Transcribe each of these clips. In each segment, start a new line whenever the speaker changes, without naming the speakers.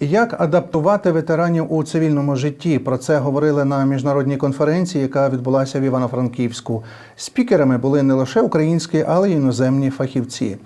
Як адаптувати ветеранів у цивільному житті? Про це говорили на міжнародній конференції, яка відбулася в Івано-Франківську. Спікерами були не лише українські, але й іноземні фахівці.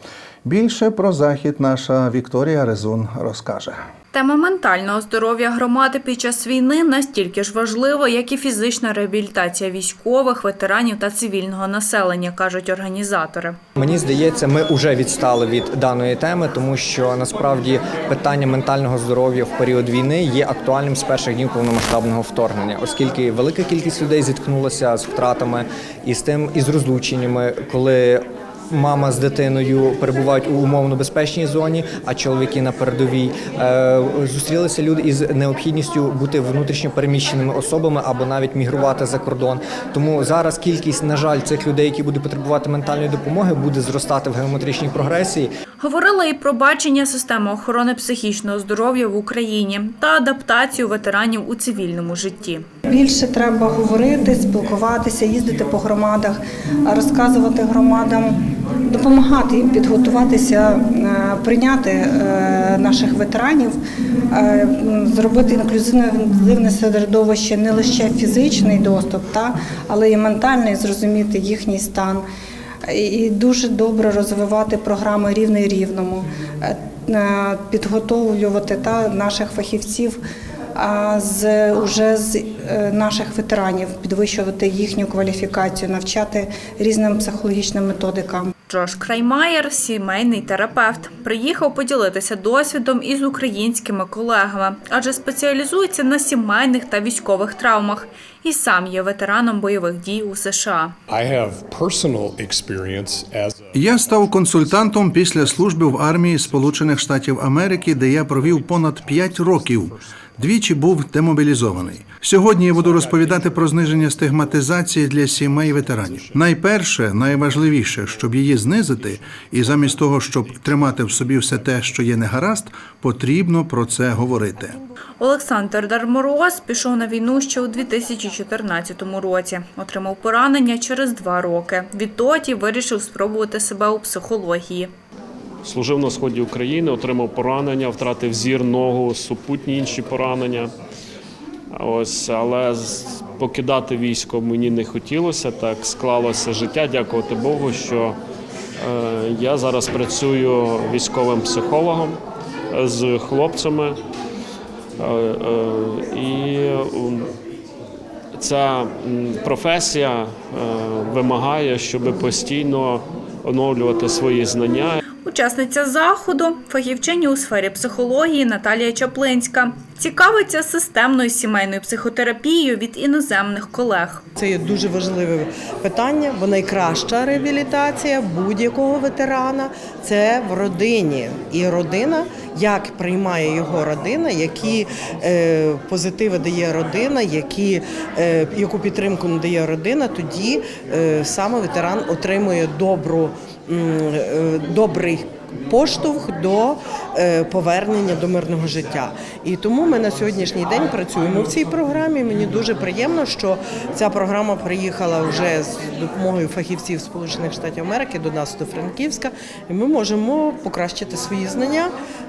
Більше про захід наша Вікторія Резун розкаже.
Тема ментального здоров'я громади під час війни настільки ж важлива, як і фізична реабілітація військових, ветеранів та цивільного населення, кажуть організатори.
Мені здається, ми вже відстали від даної теми, тому що насправді питання ментального здоров'я в період війни є актуальним з перших днів повномасштабного вторгнення, оскільки велика кількість людей зіткнулася з втратами і з тим, і з розлученнями, коли. Мама з дитиною перебувають у умовно безпечній зоні, а чоловіки на передовій Е, зустрілися люди із необхідністю бути внутрішньо переміщеними особами або навіть мігрувати за кордон. Тому зараз кількість, на жаль, цих людей, які будуть потребувати ментальної допомоги, буде зростати в геометричній прогресії.
Говорили і про бачення системи охорони психічного здоров'я в Україні та адаптацію ветеранів у цивільному житті.
Більше треба говорити, спілкуватися, їздити по громадах, розказувати громадам, допомагати їм підготуватися, е, прийняти е, наших ветеранів, е, зробити інклюзивне середовище не лише фізичний доступ, та, але і ментальний, зрозуміти їхній стан. І дуже добре розвивати програми рівний рівному, е, е, підготовлювати та наших фахівців а з уже з е, наших ветеранів, підвищувати їхню кваліфікацію, навчати різним психологічним методикам.
Джош Краймаєр, сімейний терапевт, приїхав поділитися досвідом із українськими колегами, адже спеціалізується на сімейних та військових травмах і сам є ветераном бойових дій у США.
Я став консультантом після служби в армії Сполучених Штатів Америки, де я провів понад 5 років. Двічі був демобілізований. Сьогодні я буду розповідати про зниження стигматизації для сімей ветеранів. Найперше, найважливіше, щоб її знизити, і замість того, щоб тримати в собі все те, що є негаразд, потрібно про це говорити.
Олександр Дармороз пішов на війну ще у 2014 році. Отримав поранення через два роки. Відтоді вирішив спробувати себе у психології.
Служив на сході України, отримав поранення, втратив зір, ногу, супутні інші поранення. Ось, але покидати військо мені не хотілося. Так склалося життя. Дякувати Богу, що е, я зараз працюю військовим психологом е, з хлопцями. Е, і ця професія вимагає, щоб постійно оновлювати свої знання.
Учасниця заходу, фахівчині у сфері психології Наталія Чаплинська. Цікавиться системною сімейною психотерапією від іноземних колег.
Це є дуже важливе питання, бо найкраща реабілітація будь-якого ветерана це в родині. І родина, як приймає його родина, які е, позитиви дає родина, які, е, яку підтримку надає родина, тоді е, саме ветеран отримує добру, добрий поштовх до повернення до мирного життя. І тому ми на сьогоднішній день працюємо в цій програмі. Мені дуже приємно, що ця програма приїхала вже з допомогою фахівців Сполучених Штатів Америки до нас до Франківська, і ми можемо покращити свої знання,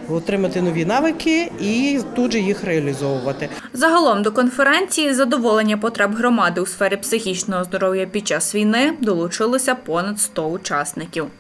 отримати нові навики і тут же їх реалізовувати.
Загалом до конференції задоволення потреб громади у сфері психічного здоров'я під час війни долучилося понад 100 учасників.